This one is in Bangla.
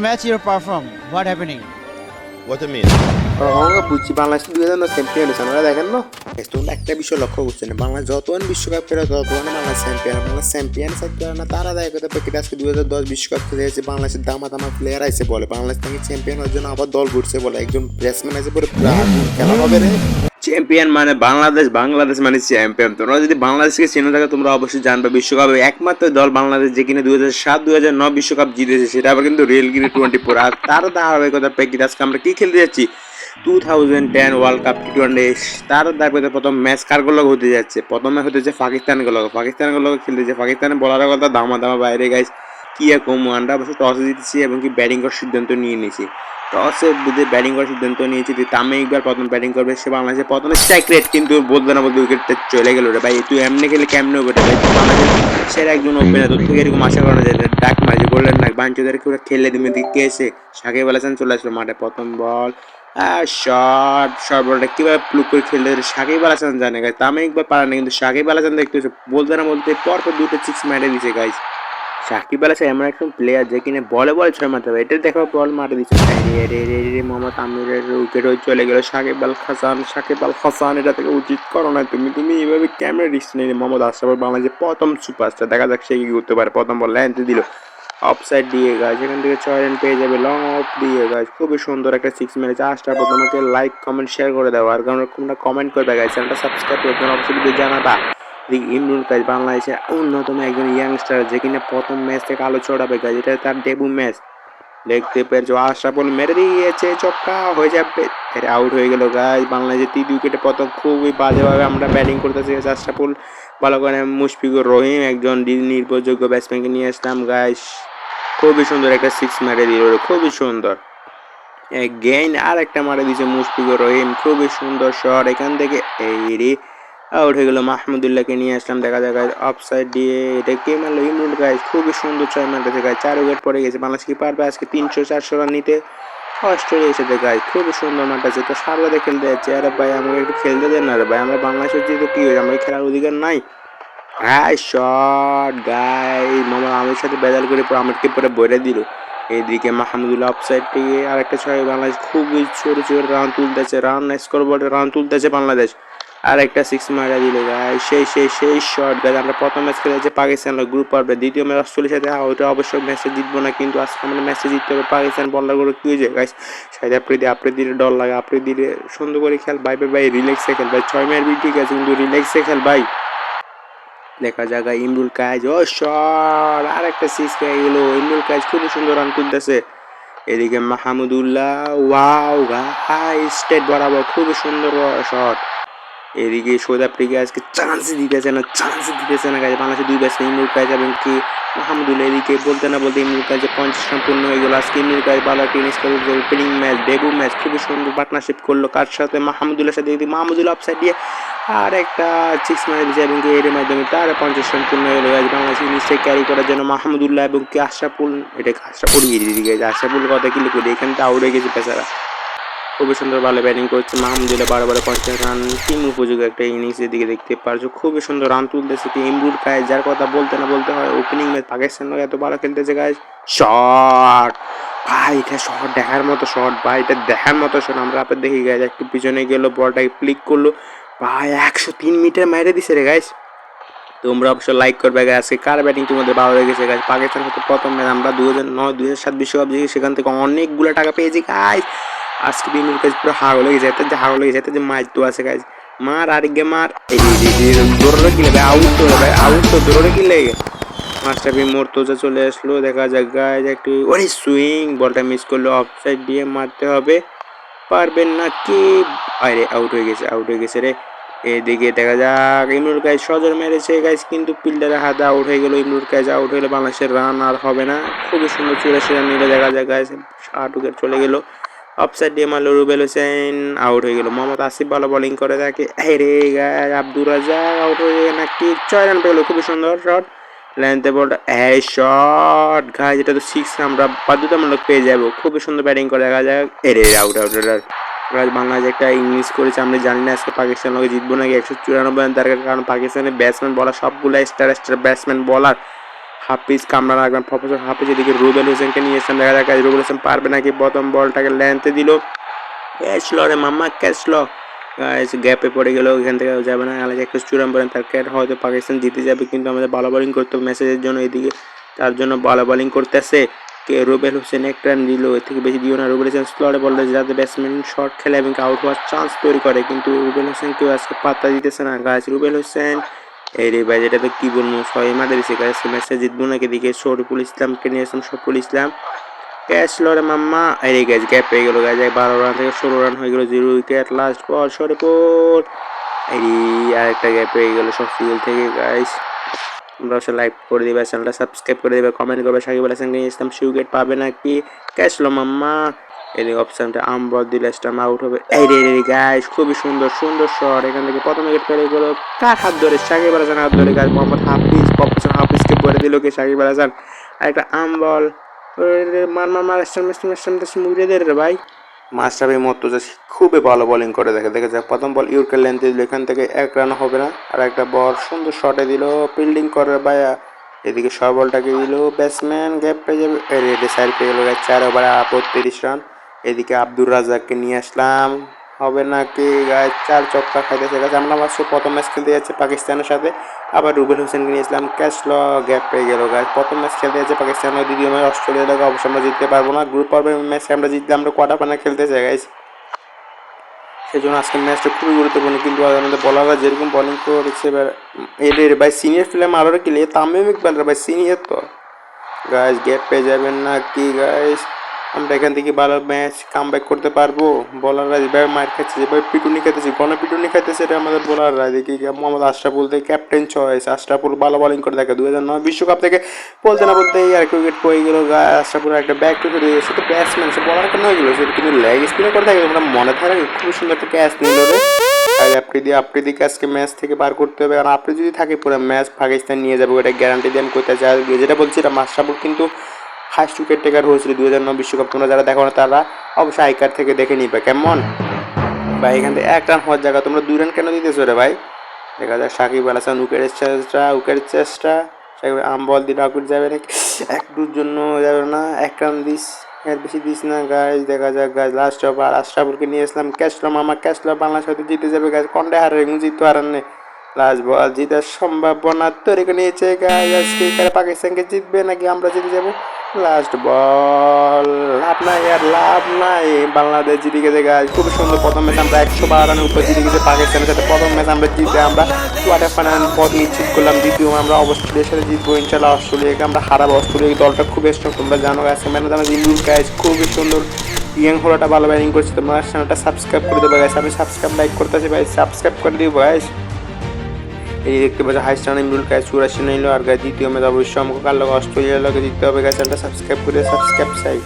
Match you perform. What happening? What do mean? আমরা বুঝছি বাংলাদেশ দুই হাজার চ্যাম্পিয়ন হয়েছে আমরা দেখেন না তোমরা একটা বিষয় লক্ষ্য করছে না বাংলাদেশ যতক্ষণ বিশ্বকাপ খেলে ততক্ষণ বাংলাদেশ চ্যাম্পিয়ন বাংলাদেশ চ্যাম্পিয়ন থাকতে পারে না তারা দেয় কথা প্রেক্ষিতে আজকে দুই হাজার দশ বিশ্বকাপ খেলে এসেছে বাংলাদেশের দামা দামা প্লেয়ার আছে বলে বাংলাদেশ থেকে চ্যাম্পিয়ন হওয়ার জন্য আবার দল ঘুরছে বলে একজন ব্যাটসম্যান আছে বলে খেলা হবে রে চ্যাম্পিয়ন মানে বাংলাদেশ বাংলাদেশ মানে চ্যাম্পিয়ন তোমরা যদি বাংলাদেশকে চিনে থাকো তোমরা অবশ্যই জানবে বিশ্বকাপে একমাত্র দল বাংলাদেশ যে কিনা দুই হাজার সাত, দুই হাজার নয় বিশ্বকাপ জিতেছে, সেটা আবার কিন্তু রেলগিরি টোয়েন্টি ফোর আর তার ধারাবাহিকতার প্রেক্ষিতে আজকে আমরা কি খেলতে যাচ্ছি? Two thousand ten world cup T twenty তার ধারাবাহিকতা প্রথম ম্যাচ কার লগে হতে যাচ্ছে? প্রথম হতে যাচ্ছে পাকিস্তানের লগে খেলতে যাচ্ছে। পাকিস্তানের বলার কথা দামা দামা বাইরে গাইস কি কম আমরা অবশ্য টসে জিতেছি এবং কি ব্যাটিং করার সিদ্ধান্ত নিয়ে নিয়েছি। টসে বুঝে ব্যাটিং করার সিদ্ধান্ত নিয়েছি যে তামে একবার প্রথম ব্যাটিং করবে, সে বাংলাদেশে প্রথমে স্ট্রাইক রেট কিন্তু বলতে না বলতে উইকেটটা চলে গেল রে ভাই। তুই এমনি খেলে কেমনে হবে ভাই? তুই বাংলাদেশ সেরা একজন ওপেনার তোর থেকে এরকম আশা করা যায় ডাক মাঝে বললেন না, বাঞ্চদের করে খেলে দিবে দিকে এসে? সাকিব আল চলে আসলো মাঠে, প্রথম বল। শর্ট শর্ট বলটা কীভাবে প্লুক করে খেলতে সাকিব আল হাসান জানে গাইজ তামে একবার পারে না, কিন্তু সাকিব আল হাসান দেখতে বলতে না বলতে পরপর দুটো সিক্স মেরে দিছে গাইজ সাকিব আল এমন একজন প্লেয়ার যে কিনা বলে বলে ছয় মারতে হবে এটা দেখো বল মারে দিচ্ছে মোহাম্মদ আমিরের উইকেট হয়ে চলে গেল। সাকিব আল হাসান, সাকিব আল হাসান, এটা থেকে উচিত করো না তুমি। তুমি এইভাবে ক্যামেরা রিস্ক নেই মোহাম্মদ আশরাফ বাংলাদেশের প্রথম সুপারস্টার দেখা যাক সে কি করতে পারে। প্রথম বল ল্যান্থে দিল। অফসাইড দিয়ে গাছ এখান থেকে ছয় রান পেয়ে যাবে। লং অফ দিয়ে গাছ খুবই সুন্দর একটা সিক্স মেরেছে আশটা তোমাকে লাইক কমেন্ট শেয়ার করে দাও। আর কারণ কমেন্ট করবে গাছ চ্যানেলটা সাবস্ক্রাইব করে তোমরা অবশ্যই জানাবা। ইমরুল কাজ বাংলাদেশের অন্যতম একজন ইয়াংস্টার যে কিনা প্রথম ম্যাচ থেকে আলো ছড়াবে। গাছ এটা তার ডেবু ম্যাচ দেখতে পেরেছ আশরাফুল মেরে দিয়েছে চক্কা হয়ে যাবে। এর আউট হয়ে গেল গাছ বাংলাদেশের তিন উইকেটে প্রথম খুবই বাজেভাবে আমরা ব্যাটিং করতেছি আশরাফুল ভালো করে মুশফিকুর রহিম, একজন নির্ভরযোগ্য ব্যাটসম্যানকে নিয়ে আসলাম গাছ খুবই সুন্দর একটা সিক্স মেরে দিল খুবই সুন্দর। গেইন আর একটা মারে দিয়েছে মুশফিকুর রহিম, খুবই সুন্দর শট এখান থেকে এই আউট হয়ে গেল মাহমুদুল্লাহকে নিয়ে আসলাম। দেখা যায় অফ সাইড দিয়ে এটা কে মারলো? ইমরুল গাছ খুবই সুন্দর ছয় মারতেছে গাছ চার উইকেট পড়ে গেছে। বাংলাদেশ কি পারবে আজকে? তিনশো চারশো রান নিতে। অস্ট্রেলিয়া এসে গাছ খুবই সুন্দর মাঠ আছে। তো সারবাদে খেলতে যাচ্ছে। আরে ভাই, আমাকে একটু খেলতে দেন না রে ভাই। আমরা বাংলাদেশের যেহেতু কী হয়েছে আমাকে খেলার অধিকার নাই। হ্যাঁ শট গাই মামা আমির সাথে বেজাল করে পরে আমিরকে পরে বইরে দিল। এইদিকে মাহমুদুল্লাহ অফসাইড থেকে আরেকটা ছয়, বাংলাদেশ খুবই ছোট ছোট রান তুলতেছে। রান স্কোর বোর্ডে রান তুলতেছে বাংলাদেশ। আর একটা সিক্স মারা দিল গাই সেই সেই সেই শট গাই আমরা প্রথম ম্যাচ খেলেছি পাকিস্তান গ্রুপ পর্বে। দ্বিতীয় ম্যাচ অস্ট্রেলিয়ার সাথে হ্যাঁ, ওইটা অবশ্যই ম্যাচে জিতবো না কিন্তু আজকে আমরা ম্যাচে জিততে হবে। পাকিস্তান বলার করে কি হয়েছে গাইস সাইড আপ্রিদি আপ্রিদির ডর লাগে। আপ্রিদির সুন্দর করে খেল ভাই ভাই ভাই রিল্যাক্সে খেল। ভাই ছয় মায়ের বি ঠিক আছে কিন্তু রিল্যাক্সে খেল ভাই। দেখা যাক ইমরুল কাজ ও শট আর একটা সিক্স পেয়ে গেল। ইমরুল কাজ খুবই সুন্দর রান তুলতেছে। এদিকে মাহমুদুল্লাহ ওয়াও হাই স্টেট বরাবর খুবই সুন্দর শট এদিকে সৌদ আফ্রিকা আজকে চান্স দিতেছে না চান্স দিতেছে না কাজে বাংলাদেশের দুই ব্যাটসম্যান ইমরুল কাজ এবং কি? মাহমুদুল্লাহ এদিকে বলতে না বলতে ইমরুল কাজে পঞ্চাশ রান পূর্ণ হয়ে গেল। আজকে ইমরুল কাজ ভালো একটা ইনিংস করে ওপেনিং ম্যাচ ডেবু ম্যাচ খুবই সুন্দর পার্টনারশিপ করল। কার সাথে? মাহমুদুল্লাহর সাথে এদিকে মাহমুদুল্লাহ অফসাইড দিয়ে আর একটা সিক্স মারে দিয়েছে এবং এর মাধ্যমে তার পঞ্চাশ রান পূর্ণ হয়ে গেল। আজ বাংলাদেশ ইনিংসটা ক্যারি করার জন্য মাহমুদুল্লাহ এবং কি? আশরাফুল, এটা আশরাফুল? গিয়ে দিকে আশরাফুল কথা কি লিখে এখানে তো আউট হয়ে গেছে পেছারা খুবই সুন্দর ভালো ব্যাটিং করছে। মাহমুদুল্লাহ বারো বারো পঞ্চাশ রান টিম উপযোগী একটা ইনিংসের দিকে দেখতে পারছ। খুবই সুন্দর রান তুলতেছে কি ইমরুল কায় যার কথা বলতে না বলতে হয় ওপেনিং ম্যাচ পাকিস্তান এত ভালো খেলতেছে গায়ে শট ভাই, এটা শট দেখার মতো শট ভাই, এটা দেখার মতো শট আমরা আপনার দেখি গাছ একটু পিছনে গেলো বলটাকে ক্লিক করল। ভাই, একশো তিন মিটার মেরে দিছে রে গাইস তোমরা অবশ্যই লাইক করবে গাইস আজকে কার ব্যাটিং তোমাদের ভালো লেগেছে গাইস পাকিস্তান হতে প্রথম ম্যাচ আমরা দু হাজার নয় দু হাজার সাত বিশ্বকাপ জিতে সেখান থেকে অনেকগুলো টাকা পেয়েছি গাইস আজকে বিনুর কাজ পুরো হাগল হয়ে যেতে যে হাগল হয়ে যেতে যে মাছ তো আছে গাইস মার আর গে মার। দৌড়ে কি লাগে? আউট তো ভাই আউট তো দৌড়ে কি লাগে? মাছটা মাস্টারবি মোর্তজা চলে আসলো, দেখা যাক গাইজ একটু, ওরে সুইং বলটা মিস করল অফ সাইড দিয়ে মারতে হবে। পারবেন না কি? আরে আউট হয়ে গেছে আউট হয়ে গেছে রে। এদিকে দেখা যাক, ইমরুল কাজ সজর মেরেছে গাইজ কিন্তু পিল্ডারের হাতে আউট হয়ে গেল, ইমরুল কাজ আউট হয়ে গেলে, বাংলাদেশের রান আর হবে না। খুবই সুন্দর চুরাশি রান নিলে দেখা যাক গাইজ ষাট উইকেট চলে গেল। অফসাইড দিয়ে মারলো রুবেল হোসেন আউট হয়ে গেল। মোহাম্মদ আসিফ ভালো বোলিং করে থাকে এই রে গাইজ আব্দুর রাজাক আউট হয়ে গেল নাকি ছয় রান পেল খুবই সুন্দর শট লেন্থে বলটা এই শট গাইজ এটা তো সিক্স আমরা বাধ্যতামূলক পেয়ে যাব। খুবই সুন্দর ব্যাটিং করে দেখা যাক। এরে out out out guys Bangladesh একটা ইংলিশ করেছে, আমরা জানি না আজকে পাকিস্তান লোকে জিতবো নাকি। একশো চুরানব্বই রান দরকার, কারণ পাকিস্তানের ব্যাটসম্যান বলার সবগুলো স্টার স্টার ব্যাটসম্যান বলার হাফিজ কামরান রাখবেন প্রফেসর হাফিজ এদিকে রুবেল হোসেনকে নিয়ে এসেছেন। দেখা যাক রুবেল হোসেন পারবে নাকি? প্রথম বলটাকে ল্যান্থে দিল। ক্যাচ ল রে মাম্মা ক্যাচ ল গাইস গ্যাপে পড়ে গেল এখান থেকে যাবে না। আলাদা একটু চূড়ান পড়েন তার ক্যাট হয়তো পাকিস্তান জিতে যাবে, কিন্তু আমাদের ভালো বোলিং করতে হবে মেসেজের জন্য এদিকে। তার জন্য ভালো বোলিং করতেছে। কে রুবেল হোসেন এক রান দিল এর থেকে বেশি দিও না। রুবেল হোসেন স্লটে বললে যাতে ব্যাটসম্যান শর্ট খেলে এবং আউট হওয়ার চান্স তৈরি করে। কিন্তু রুবেল হোসেন কেউ আজকে পাত্তা দিতেছে না। গাছ রুবেল হোসেন এই রে ভাই এটা তো কি বলব? মাঠে দিছে গাছ ম্যাচটা জিতবো নাকি দিকে শরীফুল ইসলামকে নিয়ে আসলাম? শরীফুল ইসলাম। ক্যাচ লরে মাম্মা। এই গাছ গ্যাপ পেয়ে গেলো গাছ বারো রান থেকে ষোলো রান হয়ে গেলো zero wicket last ball Shariful এই আরেকটা গ্যাপ পেয়ে গেলো সব থেকে গাইস তোমরা অবশ্যই লাইক করে দিবে চ্যানেলটা সাবস্ক্রাইব করে দিবে কমেন্ট করবে, সাকিব আল হাসানকে ইসলাম উইকেট পাবে নাকি? ক্যাচ লো মাম্মা। এই অপশনটা আম্বর দিলে স্টাম আউট হবে। এই রে রে গাইস খুবই সুন্দর সুন্দর শট এখান থেকে প্রথম উইকেট পেয়ে গেল কার হাত ধরে, সাকিব আল হাসান হাত ধরে গাছ মোহাম্মদ হাফিজ প্রফেসর হাফিজকে পরে দিল কি, সাকিব আল হাসান। আর একটা আম্বল মার মার মার স্টাম স্টাম স্টাম স্টাম উড়ে দে রে ভাই। মাস্টারবি মর্তুজা খুবই ভালো বোলিং করে, দেখে দেখে যায় প্রথম বল ইউরকের লেন্থে দিল, এখান থেকে এক রান হবে না। আর একটা বল সুন্দর শটে দিল ফিল্ডিং করে ভাইয়া। এদিকে সব বলটাকে দিল ব্যাটসম্যান গ্যাপ পেয়ে যাবে। সাইড পেয়ে গেল চার ওভারে বত্রিশ রান এদিকে আব্দুর রাজাককে নিয়ে আসলাম। হবে নাকি? গায়ে চার চক্কা খাইতেছে। গেছে আমরা মাত্র প্রথম ম্যাচ খেলতে যাচ্ছে পাকিস্তানের সাথে। আবার রুবেল হোসেনকে নিয়ে আসলাম। ক্যাশ ল গ্যাপ পেয়ে গেল গাছ প্রথম ম্যাচ খেলতে যাচ্ছে পাকিস্তানের দ্বিতীয় ম্যাচ অস্ট্রেলিয়া লাগে অবশ্যই আমরা জিততে পারব না। গ্রুপ পর্বের ম্যাচে আমরা জিতলে আমরা কোয়ার্টার ফাইনাল খেলতে চাই, গাইস। সেই জন্য আজকের ম্যাচটা খুবই গুরুত্বপূর্ণ। কিন্তু আমাদের বলাররা যেরকম বোলিং করেছে, এবার এদের, ভাই সিনিয়র ফিল্ম আরও কি তামিম ইকবাল ভাই সিনিয়র তো। গাইস গ্যাপ পেয়ে যাবেন না কি গাইস? আমরা এখান থেকে ভালো ম্যাচ কাম ব্যাক করতে পারব। বলাররা যেভাবে মার খাচ্ছে যেভাবে পিটুনি খাইতেছে গণ পিটুনি খাইতেছে এটা আমাদের বলাররা দেখি মোহাম্মদ আশরাফুল থেকে ক্যাপ্টেন চয়েস আশরাফুল ভালো বোলিং করে দেখে। দু হাজার নয় বিশ্বকাপ থেকে বলতে না বলতে আর উইকেট পড়ে গেল। আশরাফুল একটা ব্যাক টু সে তো ব্যাটসম্যান সে বলার কেন হয়ে গেলো? সে কিন্তু লেগ স্পিনে করে থাকে আমরা মনে থাকে খুব সুন্দর একটা ক্যাচ নিল রে। আর আপ্রিদি আপ্রিদিকে আজকে ম্যাচ থেকে বার করতে হবে। কারণ আপনি যদি থাকে, পুরো ম্যাচ পাকিস্তান নিয়ে যাব এটা গ্যারান্টি দেন করতে চাই যেটা বলছি এটা মাশরাফুল কিন্তু হাইস্ট উইকেট টেকার হয়েছিল দু হাজার নয় বিশ্বকাপ তোমরা যারা দেখো না তারা অবশ্যই আইকার থেকে দেখে নিবে, কেমন? ভাই, এখান থেকে এক রান হওয়ার জায়গা, তোমরা দুই রান কেন দিতেছো রে ভাই? দেখা যাক, সাকিব আল হাসান উইকেটের চেষ্টা উইকেটের চেষ্টা। সাকিব আম বল দিলে আউট যাবে নাকি? এক দুর জন্য যাবে না, এক রান দিস, এর বেশি দিস না গাছ দেখা যাক গাছ লাস্ট ওভার আশরাফুলকে নিয়ে আসলাম। ক্যাশলো মামা ক্যাশলো বাংলার সাথে জিতে যাবে গাছ কন্ডে হারে জিততে হারান নেই লাস্ট বল জিতার সম্ভাবনা তৈরি করে নিয়েছে গাছ আজকে পাকিস্তানকে জিতবে নাকি আমরা জিতে যাব? লাস্ট বল লাভ নাই আর লাভ নাই। বাংলাদেশ জিতে গেছে গাছ খুব সুন্দর প্রথম ম্যাচ আমরা একশো বারো রানের উপর জিতে গেছে পাকিস্তানের সাথে। প্রথম ম্যাচ আমরা জিতে আমরা কোয়ার্টার ফাইনাল পথ নিশ্চিত করলাম। দ্বিতীয় আমরা অস্ট্রেলিয়ার সাথে জিতবো, ইনশাল্লাহ অস্ট্রেলিয়াকে। আমরা হারাবো অস্ট্রেলিয়া দলটা খুব স্ট্রং তোমরা জানো গাছ ম্যান অফ ইন্ডিয়ান গাইজ খুবই সুন্দর। ইয়াং হলোটা ভালো ব্যাটিং করছে, তোমরা চ্যানেলটা সাবস্ক্রাইব করে দেবো গাইস আমি সাবস্ক্রাইব লাইক করতে করতেছি ভাই সাবস্ক্রাইব করে দিব গাইস এই দেখতে পাচ্ছ হাই স্টার ইমরুল গাছ চুরাশি নিল আর গায়ে দ্বিতীয় ম্যাচ অবশ্যই আমাকে কাল অস্ট্রেলিয়ার লোকে জিততে হবে গাছ চ্যানেলটা সাবস্ক্রাইব করে সাবস্ক্রাইব চাই